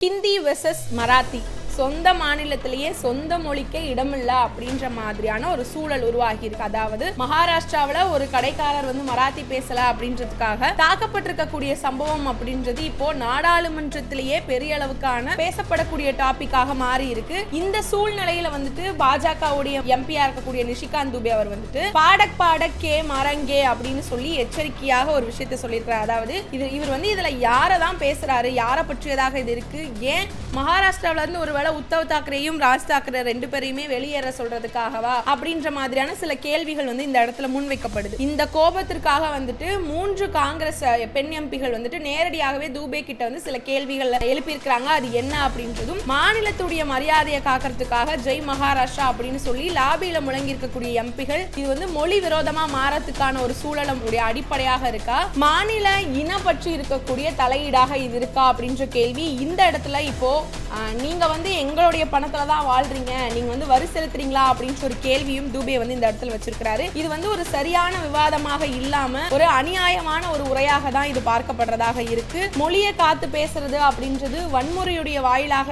Hindi versus Marathi சொந்த மாநிலத்திலேயே சொந்த மொழிக்கே இடமில்ல அப்படின்ற மாதிரியான ஒரு சூழல் உருவாகி இருக்கு அதாவது மகாராஷ்டிராவில் ஒரு கடைக்காரர் வந்து மராத்தி பேசல அப்படின்றதுக்காக தாக்கப்பட்டிருக்கக்கூடிய சம்பவம் அப்படின்றது இப்போ நாடாளுமன்றத்திலேயே பெரிய அளவுக்கான பேசப்படக்கூடிய டாபிக்காக மாறி இருக்கு இந்த சூழ்நிலையில வந்துட்டு பாஜகவுடைய எம்பியா இருக்கக்கூடிய நிஷிகாந்த் துபே அவர் வந்துட்டு பாடக் பாடக் கே மரங்கே அப்படின்னு சொல்லி எச்சரிக்கையாக ஒரு விஷயத்த சொல்லியிருக்கிறார். அதாவது இது இவர் வந்து இதுல யாரை தான் பேசுறாரு யாரை பற்றியதாக இது இருக்கு ஏன் மகாராஷ்டிராவில இருந்து ஒருவேளை உத்தவ் தாக்கரேயும் ராஜ் தாக்கரே ரெண்டு பேரையுமே வெளியேற சொல்றதுக்காகவா அப்படின்ற மாதிரியான சில கேள்விகள் வந்து இந்த இடத்துல முன்வைக்கப்படுது. இந்த கோபத்திற்காக வந்துட்டு மூன்று காங்கிரஸ் பெண் எம்பிகள் வந்துட்டு நேரடியாகவே தூபே கிட்ட வந்து சில கேள்விகள் எழுப்பியிருக்கிறாங்க. அது என்ன அப்படின்றதும் மாநிலத்துடைய மரியாதையை காக்கிறதுக்காக ஜெய் மகாராஷ்டிரா அப்படின்னு சொல்லி லாபியில முழங்கி இருக்கக்கூடிய எம்பிகள் இது வந்து மொழி விரோதமா மாறத்துக்கான ஒரு சூழலம் உடைய அடிப்படையாக இருக்கா? மாநில இன பற்றி இருக்கக்கூடிய தலையீடாக இது இருக்கா அப்படின்ற கேள்வி இந்த இடத்துல இப்போ நீங்க வந்து எங்களுடைய பணத்துல தான் வாழ்றீங்க. நீங்க வந்து வரி செலுத்துறீங்களா அப்படின்னு ஒரு கேள்வியும் தூபே வந்து இந்த இடத்துல வச்சிருக்கிறாரு. இது வந்து ஒரு சரியான விவாதமாக இல்லாம ஒரு அநியாயமான ஒரு உரையாக தான் இது பார்க்கப்படுறதாக இருக்கு. மொழியை காத்து பேசுறது அப்படின்றது வன்முறையுடைய வாயிலாக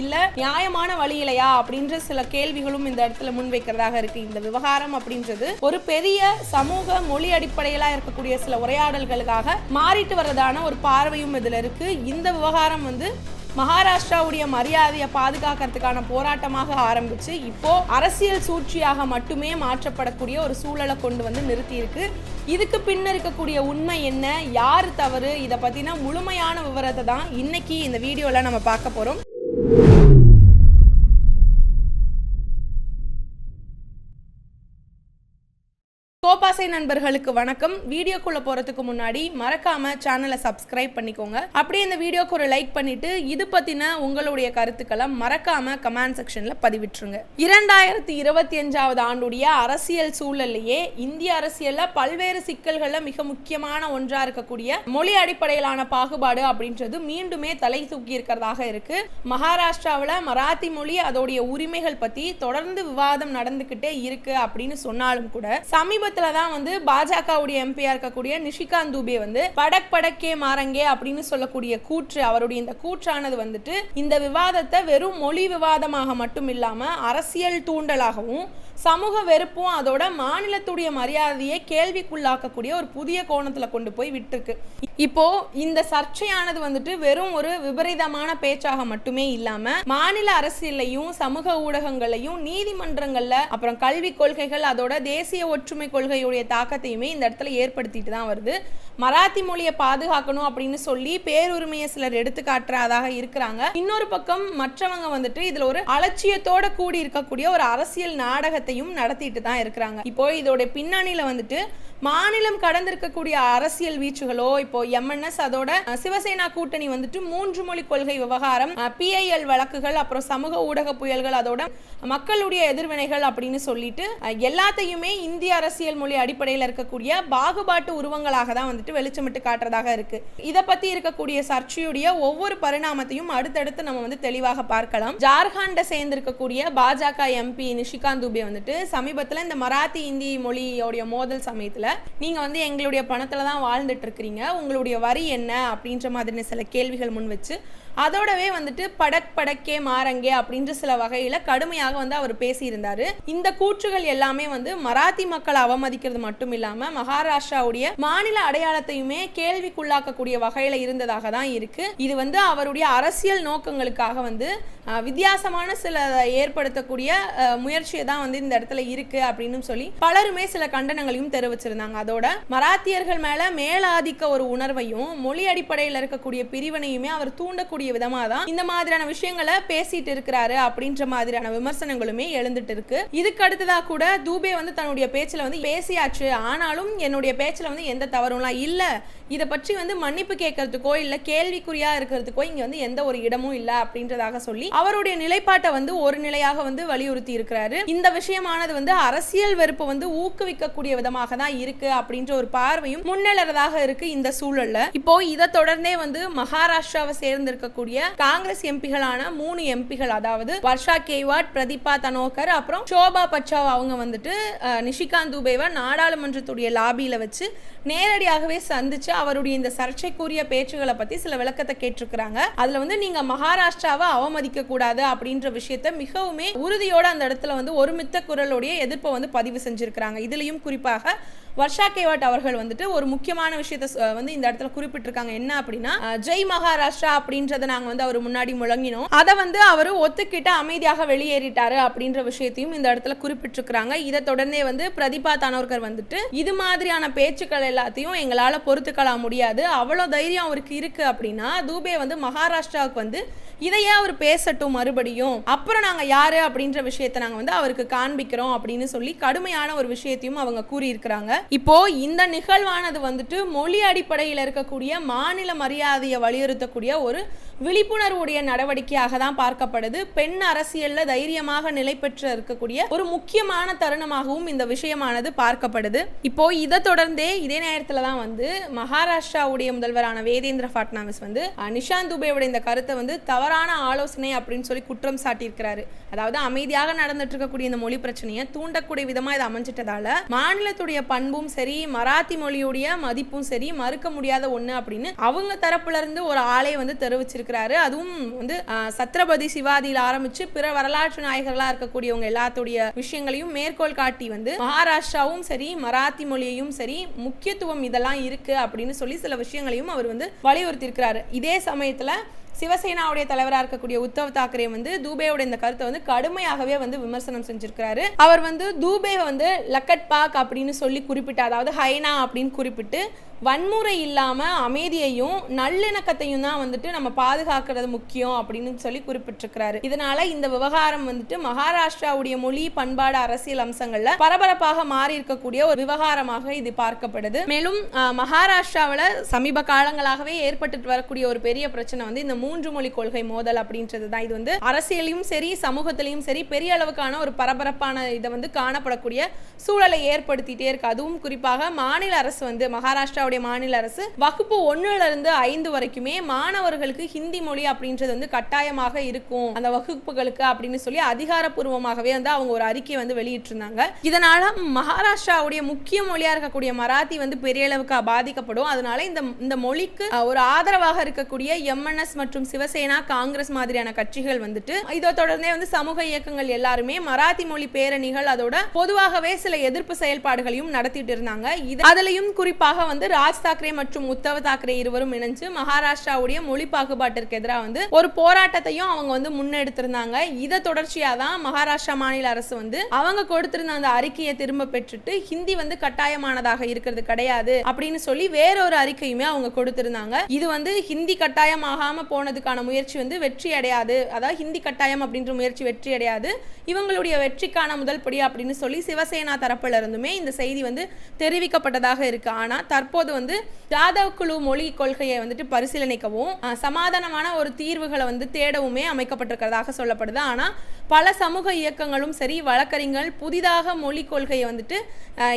இல்ல நியாயமான வழியிலையா அப்படின்ற சில கேள்விகளும் இந்த இடத்துல முன்வைக்கிறதாக இருக்கு. இந்த விவகாரம் அப்படின்றது ஒரு பெரிய சமூக மொழி அடிப்படையிலா இருக்கக்கூடிய சில உரையாடல்களுக்காக மாறிட்டு வர்றதான ஒரு பார்வையும் இதுல இருக்கு. இந்த விவகாரம் வந்து மகாராஷ்டிராவுடைய மரியாதையை பாதுகாக்கிறதுக்கான போராட்டமாக ஆரம்பிச்சு இப்போ அரசியல் சூழ்ச்சியாக மட்டுமே மாற்றப்படக்கூடிய ஒரு சூழலை கொண்டு வந்து நிறுத்தியிருக்கு. இதுக்கு பின்ன இருக்கக்கூடிய உண்மை என்ன? யார் தவறு? இதை பத்தின முழுமையான விவரத்தை தான் இன்னைக்கு இந்த வீடியோல நம்ம பார்க்க போறோம். ஆசை நண்பர்களுக்கு வணக்கம். வீடியோக்குள்ள போறதுக்கு முன்னாடி மறக்காம சேனலை சப்ஸ்கிரைப் பண்ணிக்கோங்க. அப்படியே இந்த வீடியோக்கு ஒரு லைக் பண்ணிட்டு இது பத்தின உங்களுடைய கருத்துக்களை மறக்காம கமெண்ட் செக்ஷன்ல பதிவிட்டுருங்க. இரண்டாயிரத்தி இருபத்தி அஞ்சாவது ஆண்டுடைய அரசியல் சூழல்லையே இந்திய அரசியல்ல பல்வேறு சிக்கல்கள்ல மிக முக்கியமான ஒன்றா இருக்கக்கூடிய மொழி அடிப்படையிலான பாகுபாடு அப்படின்றது மீண்டுமே தலை தூக்கி இருக்கிறதாக இருக்கு. மகாராஷ்டிராவில் மராத்தி மொழி அதோடைய உரிமைகள் பத்தி தொடர்ந்து விவாதம் நடந்துகிட்டே இருக்கு அப்படின்னு சொன்னாலும் கூட சமீபத்துல தான் வந்து பாஜகவுடைய எம்பியா இருக்கக்கூடிய நிஷிகாந்த் தூபே வந்து படக் படக்கே மாறங்கே அப்படின்னு சொல்லக்கூடிய கூற்று அவருடைய இந்த கூற்றானது வந்துட்டு இந்த விவாதத்தை வெறும் மொழி விவாதமாக மட்டும் இல்லாம அரசியல் தூண்டலாகவும் சமூக வெறுப்பும் அதோட மாநிலத்துடைய மரியாதையை கேள்விக்குள்ளாக்கக்கூடிய ஒரு புதிய கோணத்தில் கொண்டு போய் விட்டுருக்கு. இப்போ இந்த சர்ச்சையானது வந்துட்டு வெறும் ஒரு விபரீதமான பேச்சாக மட்டுமே இல்லாம மாநில அரசியலையும் சமூக ஊடகங்களையும் நீதிமன்றங்கள்ல அப்புறம் கல்வி கொள்கைகள் அதோட தேசிய ஒற்றுமை கொள்கையுடைய தாக்கத்தையுமே இந்த இடத்துல ஏற்படுத்திட்டு தான் வருது. மராத்தி மொழியை பாதுகாக்கணும் அப்படின்னு சொல்லி பேருரிமையை சிலர் எடுத்து காட்டுறதாக இருக்கிறாங்க. இன்னொரு பக்கம் மற்றவங்க வந்துட்டு இதுல ஒரு அலட்சியத்தோட கூடி இருக்கக்கூடிய ஒரு அரசியல் நாடகத்தையும் நடத்திட்டு தான் இருக்கிறாங்க. இப்போ இதோட பின்னணியில வந்துட்டு மாநிலம் கடந்திருக்கக்கூடிய அரசியல் வீச்சுகளோ இப்போ எம்என்எஸ் அதோட சிவசேனா கூட்டணி வந்துட்டு மூன்று மொழி கொள்கை விவகாரம் பிஐஎல் வழக்குகள் அப்புறம் சமூக ஊடக புயல்கள் அதோட மக்களுடைய எதிர்வினைகள் அப்படின்னு சொல்லிட்டு எல்லாத்தையுமே இந்திய அரசியல் மொழி அடிப்படையில் இருக்கக்கூடிய பாகுபாட்டு உருவங்களாக தான் வந்துட்டு வெளிச்சமிட்டு காட்டுறதாக இருக்கு. இதை பத்தி இருக்கக்கூடிய சர்ச்சையுடைய ஒவ்வொரு பரிணாமத்தையும் அடுத்தடுத்து நம்ம வந்து தெளிவாக பார்க்கலாம். ஜார்க்கண்ட சேர்ந்திருக்கக்கூடிய பாஜக எம்பி நிஷிகாந்த் துபே வந்துட்டு சமீபத்தில் இந்த மராத்தி இந்தி மொழியோடைய மோதல் சமயத்தில் நீங்க வந்து எங்களுடைய பணத்துல தான் வாழ்ந்துட்டு இருக்கிறீங்க உங்களுடைய வரி என்ன? அப்படின்ற மாதிரி சில கேள்விகள் முன் வச்சு அதோடவே வந்துட்டு படக் படக்கே மாறங்கே அப்படின்ற சில வகையில் கடுமையாக வந்து அவர் பேசியிருந்தாரு. இந்த கூற்றுகள் எல்லாமே வந்து மராத்தி மக்களை அவமதிக்கிறது மட்டும் இல்லாமல் மகாராஷ்டிராவுடைய மாநில அடையாளத்தையுமே கேள்விக்குள்ளாக்கக்கூடிய வகையில் இருந்ததாக தான் இருக்கு. இது வந்து அவருடைய அரசியல் நோக்கங்களுக்காக வந்து வித்தியாசமான சில ஏற்படுத்தக்கூடிய முயற்சியை தான் வந்து இந்த இடத்துல இருக்கு அப்படின்னு சொல்லி பலருமே சில கண்டனங்களையும் தெரிவிச்சிருந்தாங்க. அதோட மராத்தியர்கள் மேல மேலாதிக்க ஒரு உணர்வையும் மொழி அடிப்படையில் இருக்கக்கூடிய பிரிவினையுமே அவர் தூண்டக்கூடிய விதமா தான் இந்த மாதிரியான விஷயங்களை பேசிட்டு இருக்கிறாரு அப்படின்ற மாதிரியான விமர்சனங்களுமே எழுந்துட்டு இருக்கு. இதுக்கு அடுத்ததா கூட தூபே வந்து தன்னுடைய பேச்சுல வந்து பேசியாச்சு. ஆனாலும் என்னுடைய பேச்சில் வந்து எந்த தவறும்லாம் இல்லை. இதை பற்றி வந்து மன்னிப்பு கேட்கறதுக்கோ இல்லை கேள்விக்குறியா இருக்கிறதுக்கோ இங்க வந்து எந்த ஒரு இடமும் இல்லை அப்படின்றதாக சொல்லி அவருடைய நிலைப்பாட்டை வந்து ஒரு நிலையாக வந்து வலியுறுத்தி இருக்கிறாரு. இந்த விஷயமானது வந்து அரசியல் வெறுப்பு வந்து ஊக்குவிக்கக்கூடிய விதமாக தான் இருக்கு அப்படின்ற ஒரு பார்வையும் முன்னேறதாக இருக்கு இந்த சூழல்ல. இப்போ இதை தொடர்ந்தே வந்து மகாராஷ்டிராவை சேர்ந்து இருக்கக்கூடிய காங்கிரஸ் எம்பிகளான மூணு எம்பிகள் அதாவது வர்ஷா கேவாட் பிரதீபா தனோகர் அப்புறம் ஷோபா பச்சாவ் அவங்க வந்துட்டு நிஷிகாந்த் துபேவை நாடாளுமன்றத்துடைய லாபியில வச்சு நேரடியாகவே சந்திச்சு அவருடைய இந்த சர்ச்சைக்குரிய பேச்சுகளை பத்தி சில விளக்கத்தை கேட்டிருக்கிறாங்க. அதுல வந்து நீங்க மகாராஷ்டிராவை அவமதிக்க கூடாது அப்படின்ற விஷயத்த மிகவுமே உறுதியோட அந்த இடத்துல வந்து ஒருமித்த குரலுடைய எதிர்ப்பை வந்து பதிவு செஞ்சிருக்கிறாங்க. இதுலயும் குறிப்பாக வர்ஷா கேவாட் அவர்கள் வந்துட்டு ஒரு முக்கியமான விஷயத்த வந்து இந்த இடத்துல குறிப்பிட்டிருக்காங்க. என்ன அப்படின்னா ஜெய் மகாராஷ்டிரா அப்படின்றத நாங்க வந்து அவர் முன்னாடி முழங்கினோம். அதை வந்து அவர் ஒத்துக்கிட்டு அமைதியாக வெளியேறிட்டாரு அப்படின்ற விஷயத்தையும் இந்த இடத்துல குறிப்பிட்டிருக்கிறாங்க. இதை தொடர்ந்தே வந்து பிரதிபா தானோர்கர் வந்துட்டு இது மாதிரியான பேச்சுக்கள் எல்லாத்தையும் எங்களால் பொறுத்துக்கலாம் முடியாது. அவ்வளோ தைரியம் அவருக்கு இருக்கு அப்படின்னா தூபே வந்து மகாராஷ்டிராவுக்கு வந்து இதையே அவர் பேசட்டும் மறுபடியும். அப்புறம் நாங்கள் யாரு அப்படின்ற விஷயத்தை நாங்கள் வந்து அவருக்கு காண்பிக்கிறோம் அப்படின்னு சொல்லி கடுமையான ஒரு விஷயத்தையும் அவங்க கூறியிருக்கிறாங்க. இப்போ இந்த நிகழ்வானது வந்துட்டு மொழி அடிப்படையில் இருக்கக்கூடிய மாநில மரியாதையை வலியுறுத்தக்கூடிய ஒரு விழிப்புணர்வுடைய நடவடிக்கையாக தான் பார்க்கப்படுது. பெண் அரசியல்ல தைரியமாக நிலை பெற்று இருக்கக்கூடிய ஒரு முக்கியமான தருணமாகவும் இந்த விஷயமானது பார்க்கப்படுது. இப்போ இதை தொடர்ந்தே இதே நேரத்துல தான் வந்து மகாராஷ்டிராவுடைய முதல்வரான வேதேந்திர ஃபட்னாவிஸ் வந்து நிஷாந்த் துபேவோட இந்த கருத்தை வந்து தவறான ஆலோசனை அப்படின்னு சொல்லி குற்றம் சாட்டியிருக்கிறாரு. அதாவது அமைதியாக நடந்துட்டு இருக்கக்கூடிய இந்த மொழி பிரச்சனையை தூண்டக்கூடிய விதமா இது அமைஞ்சிட்டதால மாநிலத்துடைய பண்பும் சரி மராத்தி மொழியுடைய மதிப்பும் சரி மறுக்க முடியாத ஒன்று அப்படின்னு அவங்க தரப்புல இருந்து ஒரு ஆளை வந்து தெரிவிச்சிருக்கிறாரு. அதுவும் வந்து சத்ரபதி சிவாதியில் ஆரம்பிச்சு பிற வரலாற்று நாயகர்களாக இருக்கக்கூடியவங்க எல்லாத்துடைய விஷயங்களையும் மேற்கோள் காட்டி வந்து மகாராஷ்டிராவும் சரி மராத்தி மொழியையும் சரி முக்கியத்துவம் இதெல்லாம் இருக்கு அப்படின்னு சொல்லி சில விஷயங்களையும் அவர் வந்து வலியுறுத்தி இருக்கிறாரு இதே சமயத்தில் சிவசேனாவுடைய தலைவராக இருக்கக்கூடிய உத்தவ் தாக்கரே வந்து தூபேவுடைய இந்த கருத்தை வந்து கடுமையாகவே வந்து விமர்சனம் செஞ்சிருக்கிறாரு. அவர் வந்து தூபே வந்து லக்கட் பாக் அப்படின்னு சொல்லி குறிப்பிட்டு அதாவது ஹைனா அப்படின்னு குறிப்பிட்டு வன்முறை இல்லாமல் அமைதியையும் நல்லிணக்கத்தையும் தான் வந்துட்டு நம்ம பாதுகாக்கிறது முக்கியம் அப்படின்னு சொல்லி குறிப்பிட்டிருக்கிறாரு. இதனால இந்த விவகாரம் வந்துட்டு மகாராஷ்டிராவுடைய மொழி பண்பாடு அரசியல் அம்சங்கள்ல பரபரப்பாக மாறி இருக்கக்கூடிய ஒரு விவகாரமாக இது பார்க்கப்படுது. மேலும் மகாராஷ்டிராவில் சமீப காலங்களாகவே ஏற்பட்டுட்டு வரக்கூடிய ஒரு பெரிய பிரச்சனை வந்து இந்த மூன்று மொழி கொள்கை மோதல் அப்படின்றது தான். இது வந்து அரசியலையும் சரி சமூகத்திலையும் சரி பெரிய அளவுக்கான ஒரு பரபரப்பான இதை வந்து காணப்படக்கூடிய சூழலை ஏற்படுத்திட்டே இருக்கு. அதுவும் குறிப்பாக மாநில அரசு வந்து மகாராஷ்டிராவுடைய மாநில அரசு வகுப்பு ஒண்ணுல இருந்து ஐந்து வரைக்குமே மாணவர்களுக்கு ஹிந்தி மொழி அப்படின்றது வந்து கட்டாயமாக இருக்கும். அந்த வகுப்புகளுக்கு அப்படின்னு சொல்லி அதிகாரப்பூர்வமாகவே வந்து அவங்க ஒரு அறிக்கையை வந்து வெளியிட்டிருந்தாங்க. இதனால மகாராஷ்டிராவுடைய முக்கிய மொழியா இருக்கக்கூடிய மராத்தி வந்து பெரிய அளவுக்கு பாதிக்கப்படும். அதனால இந்த இந்த மொழிக்கு ஒரு ஆதரவாக இருக்கக்கூடிய எம்என்எஸ் மற்றும் சிவசேனா காங்கிரஸ் மாதிரியான கட்சிகள் வந்துட்டு இதை தொடர்ந்தே வந்து சமூக இயக்கங்கள் எல்லாருமே மராத்தி மொழி பேரணிகள் அதோட பொதுவாகவே சில எதிர்ப்பு செயல்பாடுகளையும் நடத்திட்டு இருந்தாங்க. இது அதுலயும் குறிப்பாக வந்து ராஜ் தாக்கரே மற்றும் உத்தவ் தாக்கரே இருவரும் இணைஞ்சு மகாராஷ்டிராவுடைய மொழி பாகுபாட்டிற்கு எதிராக வந்து ஒரு போராட்டத்தையும் அவங்க வந்து முன்னெடுத்திருந்தாங்க. இதை தொடர்ச்சியா தான் மகாராஷ்டிரா மாநில அரசு வந்து அவங்க கொடுத்திருந்த அந்த அறிக்கையை திரும்ப பெற்றுட்டு ஹிந்தி வந்து கட்டாயமானதாக இருக்கிறது கிடையாது அப்படின்னு சொல்லி வேறொரு அறிக்கையுமே அவங்க கொடுத்திருந்தாங்க. இது வந்து ஹிந்தி கட்டாயமாகாம போனதுக்கான முயற்சி வந்து வெற்றி அடையாது. அதாவது ஹிந்தி கட்டாயம் அப்படின்ற முயற்சி வெற்றி அடையாது. இவங்களுடைய வெற்றிக்கான முதல் படி அப்படின்னு சொல்லி சிவசேனா தரப்புல இருந்துமே இந்த செய்தி வந்து தெரிவிக்கப்பட்டதாக இருக்கு. ஆனா தற்போது வந்து ஜாதவ் குழு மொழி கொள்கையை வந்துட்டு பரிசீலனைக்கவும் சமாதானமான ஒரு தீர்வுகளை வந்து தேடவுமே அமைக்கப்பட்டிருக்கிறதாக சொல்லப்படுது. ஆனால் பல சமூக இயக்கங்களும் சரி வழக்கறிஞர்கள் புதிதாக மொழி கொள்கையை வந்துட்டு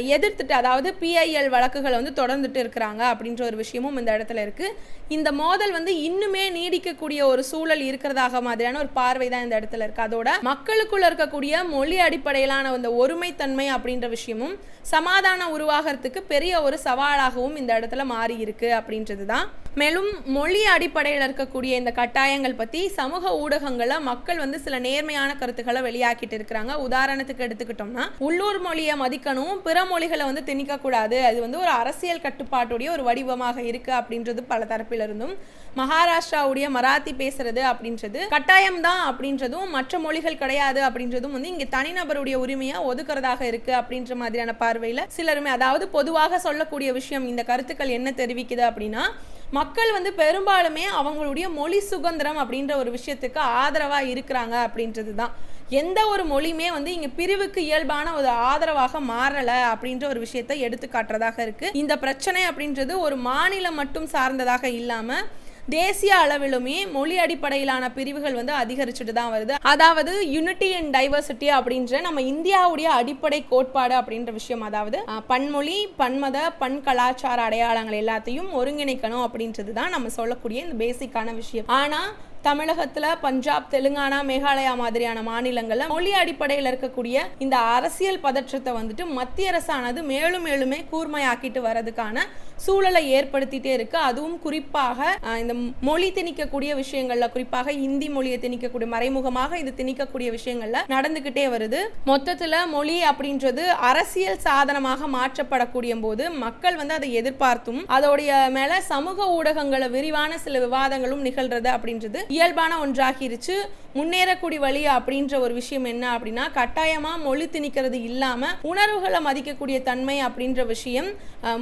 எதிர்த்துட்டு அதாவது பிஐஎல் வழக்குகளை வந்து தொடர்ந்துட்டு இருக்கிறாங்க அப்படின்ற ஒரு விஷயமும் இந்த இடத்துல இருக்குது இந்த மோதல் வந்து இன்னுமே நீடிக்கக்கூடிய ஒரு சூழல் இருக்கிறதாக மாதிரியான ஒரு பார்வை தான் இந்த இடத்துல இருக்குது அதோட மக்களுக்குள்ள இருக்கக்கூடிய மொழி அடிப்படையிலான அந்த ஒருமைத்தன்மை அப்படின்ற விஷயமும் சமாதானம் உருவாகிறதுக்கு பெரிய ஒரு சவாலாகவும் இந்த இடத்துல மாறி இருக்கு அப்படின்றது தான். மேலும் மொழி அடிப்படையில் இருக்கக்கூடிய இந்த கட்டாயங்கள் பற்றி சமூக ஊடகங்களில் மக்கள் வந்து சில நேர்மையான கருத்துக்களை வெளியாக்கிட்டு இருக்கிறாங்க. உதாரணத்துக்கு எடுத்துக்கிட்டோம்னா உள்ளூர் மொழியை மதிக்கணும் பிற மொழிகளை வந்து திணிக்கக்கூடாது அது வந்து ஒரு அரசியல் கட்டுப்பாட்டுடைய ஒரு வடிவமாக இருக்கு அப்படின்றது பல தரப்பிலிருந்தும் மகாராஷ்டிராவுடைய மராத்தி பேசுறது அப்படின்றது கட்டாயம்தான் அப்படின்றதும் மற்ற மொழிகள் கிடையாது அப்படின்றதும் வந்து இங்கே தனிநபருடைய உரிமையா ஒதுக்குறதாக இருக்கு அப்படின்ற மாதிரியான பார்வையில் சிலருமே அதாவது பொதுவாக சொல்லக்கூடிய விஷயம் இந்த கருத்துக்கள் என்ன தெரிவிக்குது அப்படின்னா மக்கள் வந்து பெரும்பாலுமே அவங்களுடைய மொழி சுதந்திரம் அப்படின்ற ஒரு விஷயத்துக்கு ஆதரவாக இருக்கிறாங்க அப்படின்றது தான் எந்த ஒரு மொழியுமே வந்து இங்கே பிரிவுக்கு இயல்பான ஒரு ஆதரவாக மாறலை அப்படின்ற ஒரு விஷயத்தை எடுத்துக்காட்டுறதாக இருக்குது இந்த பிரச்சனை அப்படின்றது ஒரு மாநிலம் மட்டும் சார்ந்ததாக இல்லாமல் தேசிய அளவிலுமே மொழி அடிப்படையிலான பிரிவுகள் வந்து அதிகரிச்சுட்டு தான் வருது. அதாவது யூனிட்டி அண்ட் டைவர்சிட்டி அப்படின்ற நம்ம இந்தியாவுடைய அடிப்படை கோட்பாடு அப்படின்ற விஷயம். அதாவது பன்மொழி பன்மத பன் கலாச்சார அடையாளங்கள் எல்லாத்தையும் ஒருங்கிணைக்கணும் அப்படின்றது தான் நம்ம சொல்லக்கூடிய இந்த பேசிக்கான விஷயம். ஆனால் தமிழகத்துல பஞ்சாப் தெலுங்கானா மேகாலயா மாதிரியான மாநிலங்கள்ல மொழி அடிப்படையில் இருக்கக்கூடிய இந்த அரசியல் பதற்றத்தை வந்துட்டு மத்திய அரசானது மேலும் மேலுமே கூர்மையாக்கிட்டு வர்றதுக்கான சூழலை ஏற்படுத்திட்டே இருக்கு. அதுவும் குறிப்பாக இந்த மொழி திணிக்கக்கூடிய விஷயங்கள்ல குறிப்பாக இந்தி மொழியை திணிக்கக்கூடிய மறைமுகமாக இது திணிக்கக்கூடிய விஷயங்கள்ல நடந்துகிட்டே வருது. மொத்தத்துல மொழி அப்படின்றது அரசியல் சாதனமாக மாற்றப்படக்கூடிய போது மக்கள் வந்து அதை எதிர்பார்த்தும் அதோடைய மேல சமூக ஊடகங்களை விரிவான சில விவாதங்களும் நிகழ்றது அப்படின்றது இயல்பான ஒன்றாகிருச்சு. முன்னேறக்கூடிய வழி அப்படின்ற ஒரு விஷயம் என்ன அப்படின்னா கட்டாயமா மொழி திணிக்கிறது இல்லாம உணர்வுகளை மதிக்கக்கூடிய தன்மை அப்படின்ற விஷயம்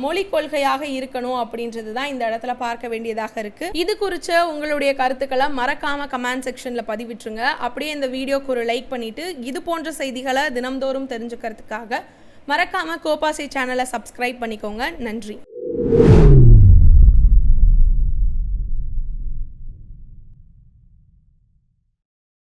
மொழி கொள்கையாக இருக்கணும் அப்படின்றது தான் இந்த இடத்துல பார்க்க வேண்டியதாக இருக்கு. இது குறிச்ச உங்களுடைய கருத்துக்களை மறக்காம கமெண்ட் செக்ஷன்ல பதிவிட்டுருங்க. அப்படியே இந்த வீடியோக்கு ஒரு லைக் பண்ணிட்டு இது போன்ற செய்திகளை தினம்தோறும் தெரிஞ்சுக்கிறதுக்காக மறக்காம கோபாசை சேனலை சப்ஸ்கிரைப் பண்ணிக்கோங்க. நன்றி.